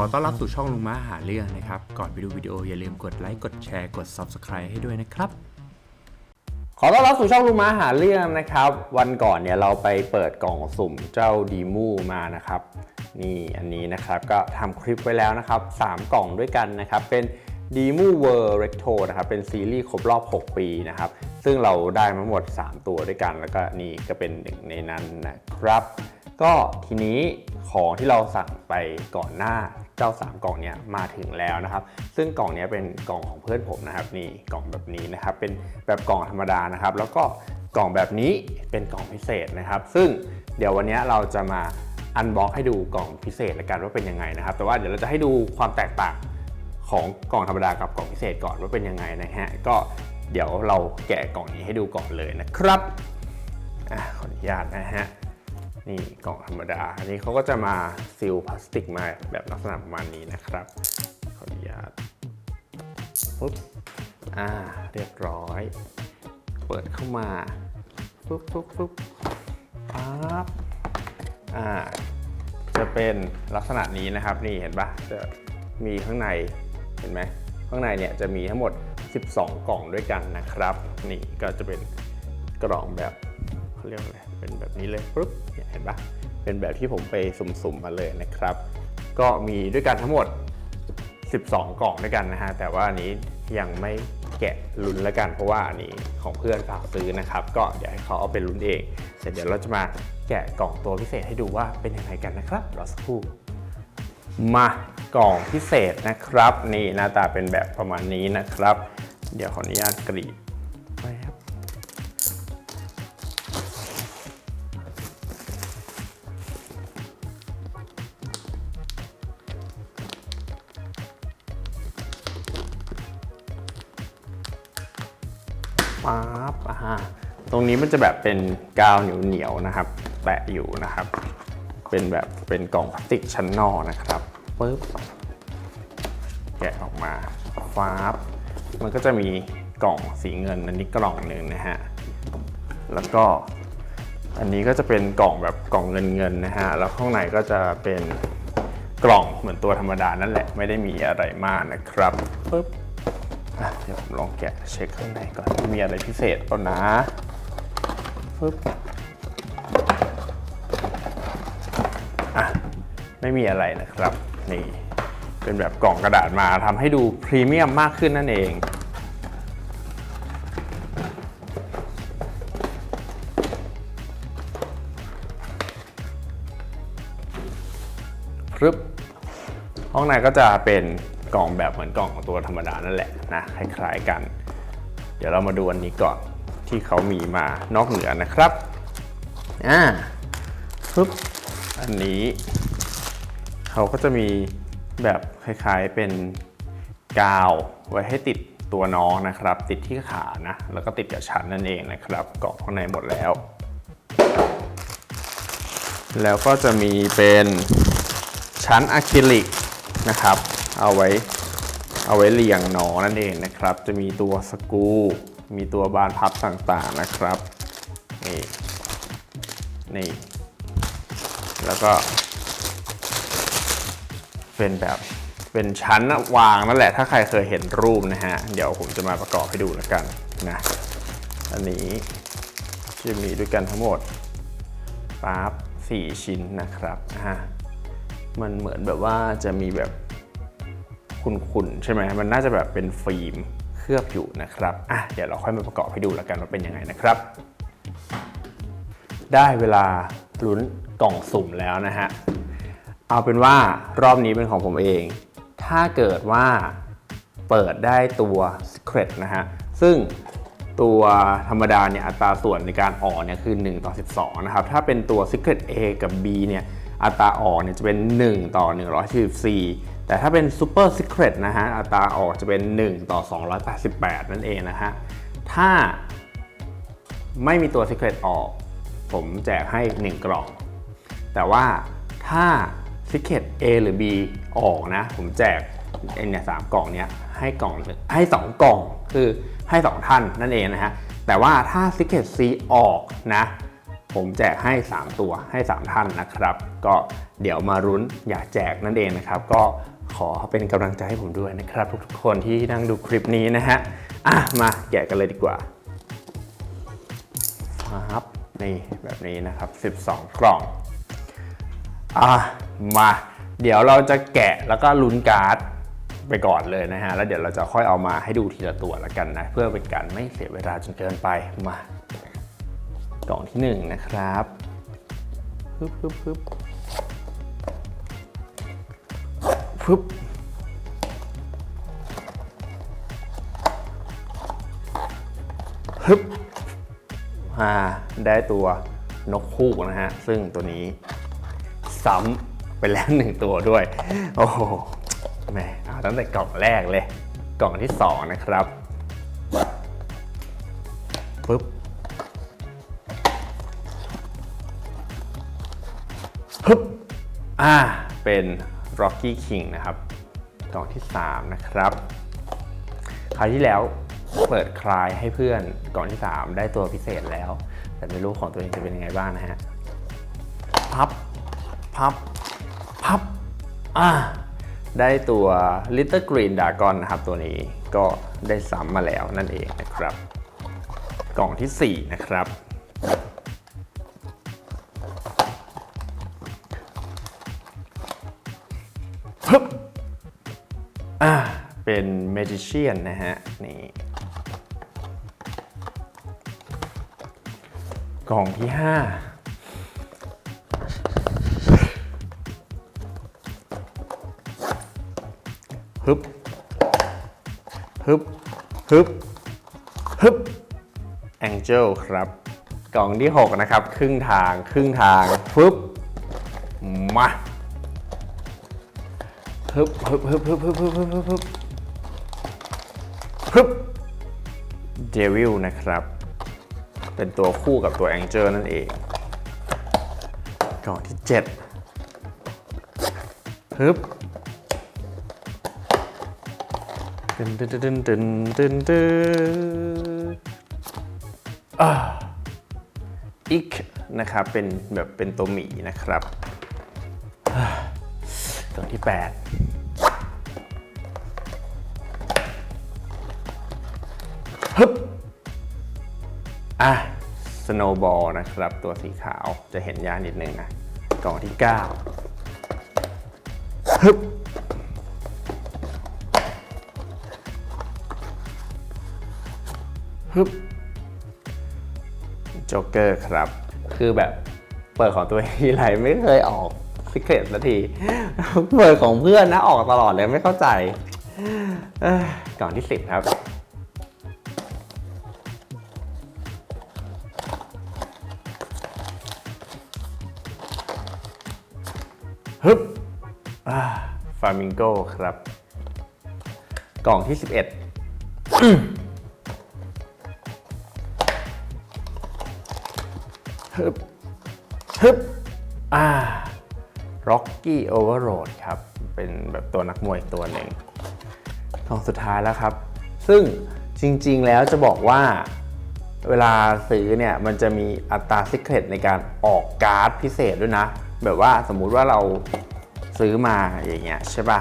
อต้อนรับสู่ช่องลุงม้าหาเรื่องนะครับ ก่อนไปดูวิดีโออย่าลืมกดไลค์กดแชร์กด Subscribe ให้ด้วยนะครับ ขอต้อนรับสู่ช่องลุงม้าหาเรื่องนะครับ วันก่อนเนี่ยเราไปเปิดกล่องสุ่มเจ้าดีมูมานะครับนี่อันนี้นะครับก็ทำคลิปไว้แล้วนะครับ 3 กล่องด้วยกันนะครับ เป็น d e m o World Retro นะครับ เป็นซีรีส์ครบรอบ 6 ปีนะครับ ซึ่งเราได้มาหมด 3 ตัวด้วยกัน แล้วก็นี่ก็เป็นหนึ่งในนั้นนะครับ ก็ทีนี้ของที่เราสั่งไปก่อนหน้า เจ้า 3 กล่องเนี้ยมาถึงแล้วนะครับ ซึ่งกล่องเนี้ยเป็นกล่องของเพื่อนผมนะครับนี่กล่องแบบนี้นะครับ เป็นแบบกล่องธรรมดานะครับ แล้วก็กล่องแบบนี้เป็นกล่องพิเศษนะครับ ซึ่งเดี๋ยววันนี้เราจะมาอันบ็อกให้ดูกล่องพิเศษละกันว่าเป็นยังไงนะครับ แต่ว่าเดี๋ยวเราจะให้ดูความแตกต่างของกล่องธรรมดากับกล่องพิเศษก่อนว่าเป็นยังไงนะฮะก็เดี๋ยวเราแกะกล่องนี้ให้ดูก่อนเลยนะครับอะขออนุญาตนะฮะ นี่กล่องธรรมดา อันนี้เขาก็จะมาซีลพลาสติกมาแบบลักษณะประมาณนี้นะครับ ขออนุญาตปุ๊บ อ่า เรียบร้อย เปิดเข้ามา ปุ๊บปุ๊บปุ๊บปั๊บ อ่า จะเป็นลักษณะนี้นะครับ นี่เห็นปะจะมีข้างใน เห็นไหม ข้างในเนี่ยจะมีทั้งหมด 12 กล่องด้วยกันนะครับ นี่ก็จะเป็นกล่องแบบ เขาเรียกอะไรเป็นแบบนี้เลยปุ๊บเนี่ยเห็นปะเป็นแบบที่ผมไปสุ่มๆมาเลยนะครับ ก็มีด้วยกันทั้งหมด 12 กล่องด้วยกันนะฮะแต่ว่าอันนี้ยังไม่แกะลุ้นแล้วกัน เพราะว่าอันนี้ของเพื่อนฝากซื้อนะครับ ก็เดี๋ยวให้เขาเอาไปลุ้นเองเสร็จเดี๋ยวเราจะมาแกะกล่องตัวพิเศษให้ดูว่าเป็นยังไงกันนะครับรอสักครู่มากล่องพิเศษนะครับ นี่หน้าตาเป็นแบบประมาณนี้นะครับ เดี๋ยวขออนุญาตกรีด ป๊าบอ่าตรงนี้มันจะแบบเป็นกาวเหนียวๆนะครับ แปะอยู่นะครับ เป็นแบบเป็นกล่องพลาสติกชั้นนอกนะครับปึ๊บแกะออกมาฟ้าบมันก็จะมีกล่องสีเงินอันนี้กล่องหนึ่งนะฮะ แล้วก็อันนี้ก็จะเป็นกล่องแบบกล่องเงินเงินนะฮะ แล้วข้างในก็จะเป็นกล่องเหมือนตัวธรรมดานั่นแหละ ไม่ได้มีอะไรมากนะครับปึ๊บ ดี๋ยวผมลองแกะเช็คข้างในก่อน มีอะไรพิเศษเปล่านะปึ๊บอะ ไม่มีอะไรนะครับ นี่ เป็นแบบกล่องกระดาษมาทำให้ดูพรีเมียมมากขึ้นนั่นเองพรึบห้องในก็จะเป็น กล่องแบบเหมือนกล่องของตัวธรรมดานั่นแหละนะคล้ายๆกัน เดี๋ยวเรามาดูอันนี้ก่อนที่เขามีมานอกเหนือนะครับอ่าปึ๊บอันนี้ เขาก็จะมีแบบคล้ายๆเป็นกาวไว้ให้ติดตัวน้องนะครับ ติดที่ขานะ แล้วก็ติดกับชั้นนั่นเองนะครับเกาะข้างในหมดแล้ว แล้วก็จะมีเป็นชั้นอะคริลิกนะครับ เอาไว้เอาไว้เรียงน้อนั่นเองนะครับ จะมีตัวสกูมีตัวบานพับต่างๆนะครับนี่นี่แล้วก็เป็นแบบเป็นชั้นวางนั่นแหละถ้าใครเคยเห็นรูปนะฮะ เดี๋ยวผมจะมาประกอบให้ดูแล้วกันนะอันนี้จะมีด้วยกันทั้งหมดปั๊บสี่ชิ้นนะครับอ่ามันเหมือนแบบว่าจะมีแบบ ขุ่นๆใช่ไหมมันน่าจะแบบเป็นฟิล์มเคลือบอยู่นะครับอะเดี๋ยวเราค่อยมาประกอบให้ดูแล้วกันว่าเป็นยังไงนะครับ ได้เวลาลุ้นกล่องสุ่มแล้วนะฮะเอาเป็นว่ารอบนี้เป็นของผมเอง ถ้าเกิดว่าเปิดได้ตัว Secret นะฮะ ซึ่งตัวธรรมดาเนี่ยอัตราส่วนในการออกเนี่ยคือ 1 ต่อ 12 นะครับ ถ้าเป็นตัว Secret A กับ B เนี่ยอัตราออกเนี่ยจะเป็น 1 ต่อ 144 แต่ถ้าเป็น Super Secret นะฮะ อัตราออกจะเป็น 1 ต่อ 288 นั่นเองนะฮะ ถ้าไม่มีตัว Secret ออก ผมแจกให้ 1 กล่อง แต่ว่าถ้า Secret A หรือ B ออกนะ ผมแจกไอ้เนี่ยสามกล่องเนี้ยให้กล่องหนึ่งให้ 2 กล่องคือให้ 2 ท่านนั่นเองนะฮะ แต่ว่าถ้า Secret C ออกนะผมแจกให้ 3 ตัวให้ 3 ท่านนะครับ ก็เดี๋ยวมารุ้นอยากแจกนั่นเองนะครับ ก็ ขอเป็นกำลังใจให้ผมด้วยนะครับ ทุกๆคนที่นั่งดูคลิปนี้นะฮะอะมาแกะกันเลยดีกว่าครับนี่แบบนี้นะครับ 12 กล่องอะมา เดี๋ยวเราจะแกะแล้วก็ลุ้นการ์ดไปก่อนเลยนะฮะ แล้วเดี๋ยวเราจะค่อยเอามาให้ดูทีละตัวแล้วกันนะ เพื่อเป็นการไม่เสียเวลาจนเกินไปมากล่องที่หนึ่งนะครับฮึบฮึบฮึบ ฟึบฮึบอ่าได้ตัวนกคู่นะฮะ ซึ่งตัวนี้ซ้ำไปแล้วหนึ่งตัวด้วย โอ้โหแม่เอาตั้งแต่กล่องแรกเลย กล่องที่2นะครับปึ๊บฮึบอ่า เป็น Rocky King นะครับกล่องที่ 3 นะครับคราวที่แล้วเปิดคลายให้เพื่อนกล่องที่ 3 ได้ตัวพิเศษแล้ว แต่ไม่รู้ของตัวเองจะเป็นยังไงบ้างนะฮะพับพับพับอ่าได้ตัว Little Green Dragon นะครับ ตัวนี้ก็ได้ซ้ำมาแล้วนั่นเองนะครับ กล่องทีสี่4 นะครับ เป็น Magician นนะฮะ นี่ กล่องที่5ฮึบ ฮึบ ฮึบ ฮึบ แองเจิลครับ กล่องที่ 6 นะครับ ครึ่งทาง ครึ่งทาง ฟึบ มา ฮึบ ฮึบ ฮึบ ฮึบ ฮึบ ฮึบฮึบ เดวิลนะครับ เป็นตัวคู่กับตัวแองเจิลนั่นเองกล่องที่7ฮึบตึนตึนตึนตึนตึนตึนอีกนะครับ เป็นแบบเป็นตัวหมีนะครับกล่องที่ 8 อะสโนบอลนะครับ ตัวสีขาวจะเห็นยากนิดนึงนะกล่องที่9ฮึบฮึบโจ๊กเกอร์ครับ คือแบบเปิดของตัวเองทีไรไม่เคยออกซิเครตสักที เปิดของเพื่อนนะออกตลอดเลยไม่เข้าใจ ก่องที่ 10 ครับ ฟามิงโกครับ กล่องที่ 11ฮึบฮึบอ่า Rocky Overload ครับ เป็นแบบตัวนักมวยตัวหนึ่งกล่องสุดท้ายแล้วครับ ซึ่งจริง ๆ แล้วจะบอกว่าเวลาซื้อเนี่ยมันจะมีอัตราซิกเ e ตในการออกการ์ดพิเศษด้วยนะ แบบว่าสมมุติว่าเรา ซื้อมาอย่างเงี้ยใช่ป่ะ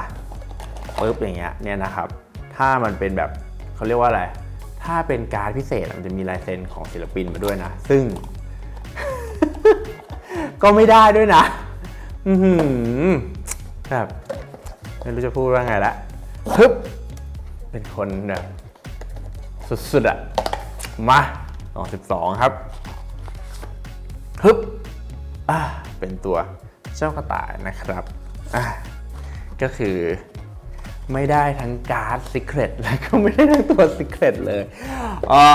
ปุ๊บอย่างเงี้ยเนี่ยนะครับ ถ้ามันเป็นแบบเขาเรียกว่าอะไร ถ้าเป็นการพิเศษมันจะมีลายเซ็นของศิลปินมาด้วยนะ ซึ่ง ก็ไม่ได้ด้วยนะ อืแบบไม่รู้จะพูดว่าไงละฮึบเป็นคนแบบสุดๆอะมาสองสิบสองครับฮึบอ่าเป็นตัวเจ้ากระต่ายนะครับ อ่าก็คือไม่ได้ทั้งการ์ดซิเครตแล้วก็ไม่ได้ทั้งตัวซิเครตเลยอ๋อ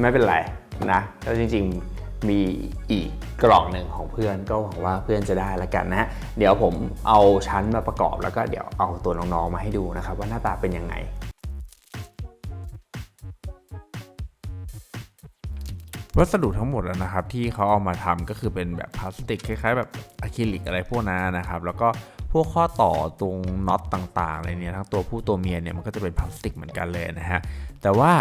ไม่เป็นไรนะแล้วจริงๆมีอีกกล่องหนึ่งของเพื่อนก็หวังว่าเพื่อนจะได้ละกันนะเดี๋ยวผมเอาชั้นมาประกอบแล้วก็เดี๋ยวเอาตัวน้องๆมาให้ดูนะครับ ว่าหน้าตาเป็นยังไง วัสดุทั้งหมดนะครับที่เขาเอามาทำก็คือเป็นแบบพลาสติกคล้ายๆ แบบอะคริลิกอะไรพวกนั้นนะครับ แล้วก็พวกข้อต่อตรงน็อตต่างๆอะไรเนี่ยทั้งตัวผู้ตัวเมียเนี่ยมันก็จะเป็นพลาสติกเหมือนกันเลยนะฮะแต่ว่า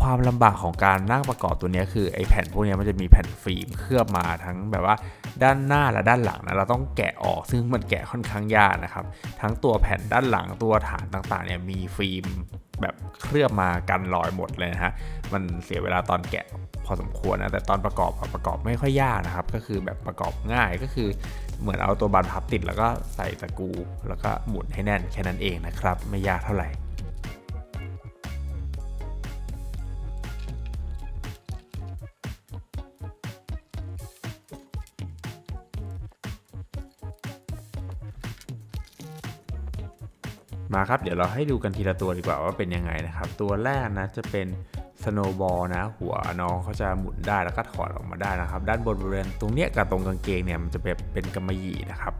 ความลำบากของการนั่งประกอบตัวนี้คือไอ้แผ่นพวกนี้มันจะมีแผ่นฟิล์มเคลือบมาทั้งแบบว่าด้านหน้าและด้านหลังนะเราต้องแกะออกซึ่งมันแกะค่อนข้างยากนะครับ ทั้งตัวแผ่นด้านหลังตัวฐานต่างๆเนี่ยมีฟิล์มแบบเคลือบมากันรอยหมดเลยนะฮะมันเสียเวลาตอนแกะ พอสมควรนะแต่ตอนประกอบประกอบไม่ค่อยยากนะครับ ก็คือแบบประกอบง่ายก็คือเหมือนเอาตัวบานพับติดแล้วก็ใส่ตะกูแล้วก็หมุนให้แน่นแค่นั้นเองนะครับ ไม่ยากเท่าไหร่มาครับเดี๋ยวเราให้ดูกันทีละตัวดีกว่าว่าเป็นยังไงนะครับ ตัวแรกนะจะเป็น สโนบอลนะ หัวน้องเขาจะหมุนได้แล้วก็ถอดออกมาได้นะครับ ด้านบนบริเวณตรงเนี้ยกับตรงกางเกงเนี่ยมันจะแบบเป็นกำมะหยี่นะครับ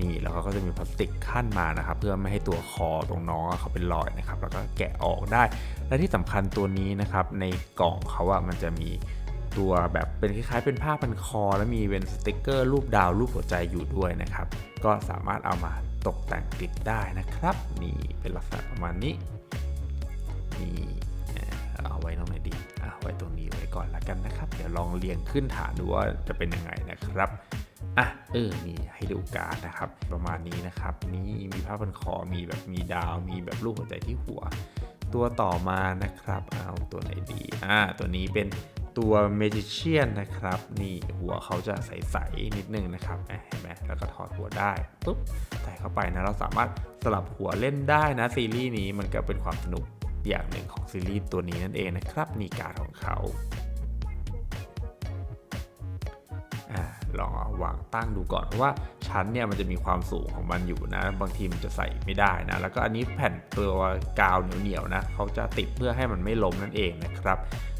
นี่แล้วเขาก็จะมีพลาสติกขั้นมานะครับ เพื่อไม่ให้ตัวคอตรงน้องเขาเป็นรอยนะครับ แล้วก็แกะออกได้ และที่สำคัญตัวนี้นะครับ ในกล่องเขาอะมันจะมีตัวแบบเป็นคล้ายๆ เป็นผ้าพันคอ แล้วมีเป็นสติกเกอร์รูปดาวรูปหัวใจอยู่ด้วยนะครับ ก็สามารถเอามาตกแต่งติดได้นะครับ นี่เป็นลักษณะประมาณนี้นี่ ว้ตรงไหนดีอะไว้ตรงนี้ไว้ก่อนละกันนะครับ เดี๋ยวลองเรียงขึ้นฐานดูว่าจะเป็นยังไงนะครับอะเออนี่ให้ดูการดนะครับ ประมาณนี้นะครับนี่มีผ้าพันคอมีแบบมีดาว มีแบบรูปหัวใจที่หัว ตัวต่อมานะครับเอาตัวไหนดีอ่าตัวนี้เป็นตัวเมจิเชียนนะครับ นี่หัวเขาจะใส ๆ นิดนึงนะครับเห็นไหมแล้วก็ถอดหัวได้ปุ๊บใส่เข้าไปนะ เราสามารถสลับหัวเล่นได้นะ ซีรีส์นี้มันก็เป็นความสนุก อย่างหนึ่งของซีรีส์ตัวนี้นั่นเองนะครับนีการของเขาลองเอาวางตั้งดูก่อนเพราะว่าชั้นเนี่ยมันจะมีความสูงของมันอยู่นะ บางทีมันจะใส่ไม่ได้นะ แล้วก็อันนี้แผ่นตัวกาวเหนียวๆนะเขาจะติดเพื่อให้มันไม่ล้มนั่นเองนะครับ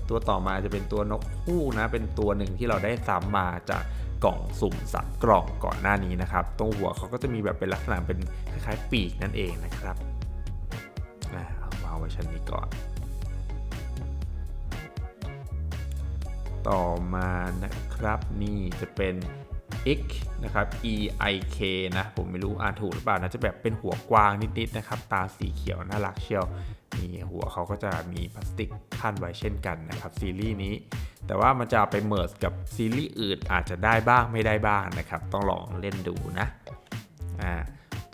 ตัวต่อมาจะเป็นตัวนกคู่นะ เป็นตัวหนึ่งที่เราได้ซ้ำมาจากกล่องสุ่มสัตว์กล่องก่อนหน้านี้นะครับ ตรงหัวเขาก็จะมีแบบเป็นลักษณะเป็นคล้ายๆปีกนั่นเองนะครับ เอาวางไว้ชั้นนี้ก่อน ต่อมานะครับนี่จะเป็น X นะครับ E I K นะ ผมไม่รู้อ่านถูกหรือเปล่านะ จะแบบเป็นหัวกวางนิดๆนะครับ ตาสีเขียวน่ารักเชียวนี่หัวเขาก็จะมีพลาสติกขั้นไว้เช่นกันนะครับ ซีรีส์นี้ แต่ว่ามันจะไปเมิร์สกับซีรีส์อื่นอาจจะได้บ้างไม่ได้บ้างนะครับ ต้องลองเล่นดูนะอ่า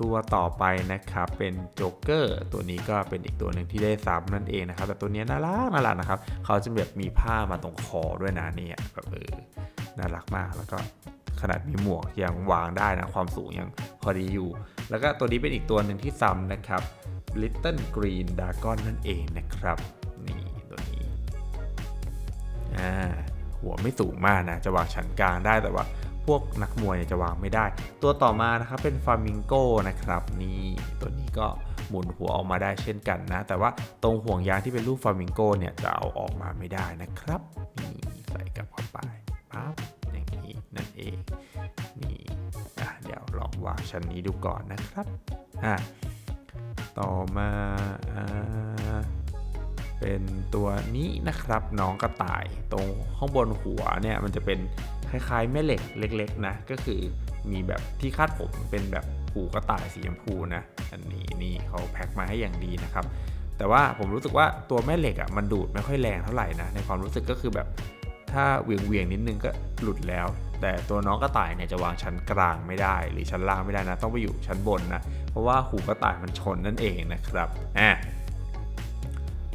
ตัวต่อไปนะครับ เป็นโจ๊กเกอร์ตัวนี้ก็เป็นอีกตัวหนึ่งที่ได้ซ้ำนั่นเองนะครับ แต่ตัวนี้น่ารักน่ารักนะครับ เขาจะแบบมีผ้ามาตรงคอด้วยนะเนี่ยแบบเออน่ารักมากแล้วก็ขนาดมีหมวกยังวางได้นะ ความสูงยังพอดีอยู่ แล้วก็ตัวนี้เป็นอีกตัวหนึ่งที่ซ้ำนะครับ Little Green Dragon นั่นเองนะครับ นี่ตัวนี้อ่าหัวไม่สูงมากนะ จะวางชั้นกลางได้แต่ว่า พวกนักมวยจะวางไม่ได้ ตัวต่อมานะครับเป็นฟามิงโกนะครับนี่ตัวนี้ก็หมุนหัวออกมาได้เช่นกันนะ แต่ว่าตรงห่วงยางที่เป็นรูปฟามิงโกเนี่ยจะเอาออกมาไม่ได้นะครับนี่ใส่กับเข้าไปปั๊บอย่างนี้นั่นเองนี่อะเดี๋ยวลองวางชั้นนี้ดูก่อนนะครับอะต่อมาอ่าเป็นตัวนี้นะครับน้องกระต่ายตรงข้างบนหัวเนี่ยมันจะเป็น คล้ายๆแม่เหล็กเล็กๆนะก็คือมีแบบที่คาดผมเป็นแบบหูกระต่ายสีชมพูนะอันนี้นี่เขาแพ็คมาให้อย่างดีนะครับ แต่ว่าผมรู้สึกว่าตัวแม่เหล็กอะมันดูดไม่ค่อยแรงเท่าไหร่นะในความรู้สึกก็คือแบบถ้าเวียงเวียงๆนิดนึงก็หลุดแล้ว แต่ตัวน้องกระต่ายเนี่ยจะวางชั้นกลางไม่ได้ หรือชั้นล่างไม่ได้นะ ต้องไปอยู่ชั้นบนนะ เพราะว่าหูกระต่ายมันชนนั่นเองนะครับอะ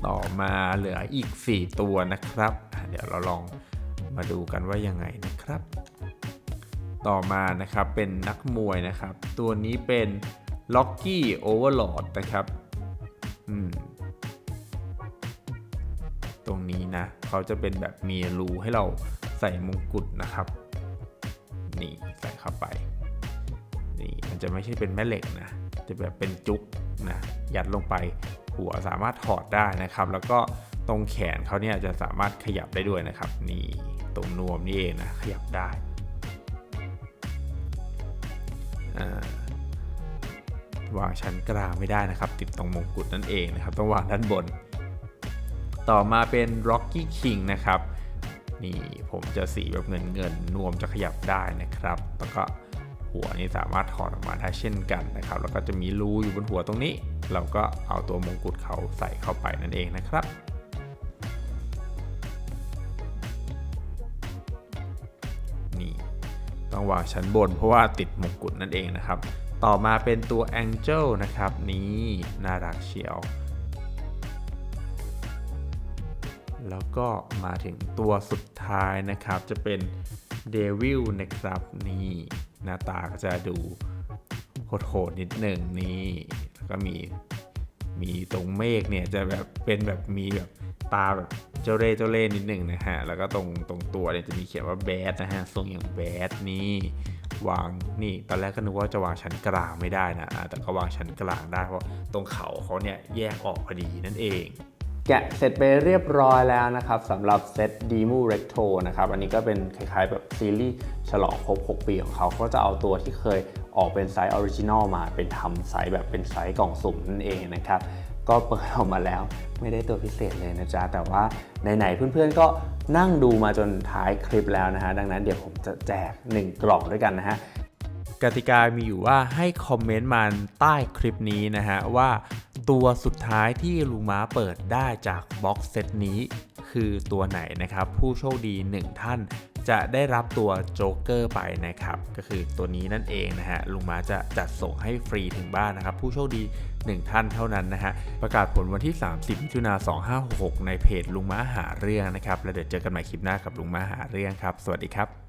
ต่อมาเหลืออีก 4 ตัวนะครับ เดี๋ยวเราลอง มาดูกันว่ายังไงนะครับ ต่อมานะครับเป็นนักมวยนะครับ ตัวนี้เป็นล็อกกี้โอเวอร์ลอดนะครับอืมตรงนี้นะเขาจะเป็นแบบมีรูให้เราใส่มงกุฎนะครับ นี่ใส่เข้าไป นี่มันจะไม่ใช่เป็นแม่เหล็กนะ จะแบบเป็นจุกนะยัดลงไปหัวสามารถถอดได้นะครับ แล้วก็ตรงแขนเขาเนี่ยจะสามารถขยับได้ด้วยนะครับ นี่ ตรงนวมนี่เองนะขยับได้อ่าวางชั้นกลางไม่ได้นะครับ ติดตรงมงกุฎนั่นเองนะครับต้องวางด้านบน ต่อมาเป็น Rocky King นะครับนี่ผมจะสีแบบเงินเงินนวมจะขยับได้นะครับ แล้วก็หัวนี่สามารถถอดออกมาได้เช่นกันนะครับ แล้วก็จะมีรูอยู่บนหัวตรงนี้ เราก็เอาตัวมงกุฎเขาใส่เข้าไปนั่นเองนะครับ นี่ต้องวางชั้นบนเพราะว่าติดมงกุฎนั่นเองนะครับ ต่อมาเป็นตัว Angel นะครับ นี่น่ารักเชียว แล้วก็มาถึงตัวสุดท้ายนะครับ จะเป็น Devil นะครับ นี่หน้าตาก็จะดูโหดๆนิดหนึ่งนี่แล้วก็มีมีตรงเมฆเนี่ยจะแบบเป็นแบบมีแบบตาแบบ เจ้าเร่เจ้าเล่ห์นิดหนึ่งนะฮะ แล้วก็ตรงตรงตัวเนี่ยจะมีเขียนว่าแบดนะฮะ ทรงอย่างแบดนี่วางนี่ตอนแรกก็นึกว่าจะวางชั้นกลางไม่ได้นะแต่ก็วางชั้นกลางได้เพราะตรงเขาเขาเนี่ยแยกออกพอดีนั่นเองแกะเสร็จไปเรียบร้อยแล้วนะครับสำหรับเซต d e m o Recto นะครับ อันนี้ก็เป็นคล้ายๆแบบซีรีส์ฉลองครบ 6 ปีของเขาเขาจะเอาตัวที่เคยออกเป็นไซส์ออริจินอลมาเป็นทำไซส์แบบเป็นไซส์กล่องสุ่มนั่นเองนะครับ ก็เปิดออกมาแล้ว ไม่ได้ตัวพิเศษเลยนะจ๊ะ แต่ว่าไหนๆเพื่อนๆก็นั่งดูมาจนท้ายคลิปแล้วนะฮะ ดังนั้นเดี๋ยวผมจะแจก 1 กล่องด้วยกันนะฮะกติกามีอยู่ว่าให้คอมเมนต์มาใต้คลิปนี้นะฮะ ว่าตัวสุดท้ายที่ลุงม้าเปิดได้จากบ็อกเซตนี้ คือตัวไหนนะครับ ผู้โชคดี 1 ท่านจะได้รับตัวโจ๊กเกอร์ไปนะครับ ก็คือตัวนี้นั่นเองนะฮะลุงม้าจะจัดส่งให้ฟรีถึงบ้านนะครับ ผู้โชคดี 1 ท่านเท่านั้นนะฮะ ประกาศผลวันที่ 30มิถุนายน2566 ในเพจลุงม้าหาเรื่องนะครับ แล้วเดี๋ยวเจอกันใหม่คลิปหน้ากับลุงม้าหาเรื่องครับ สวัสดีครับ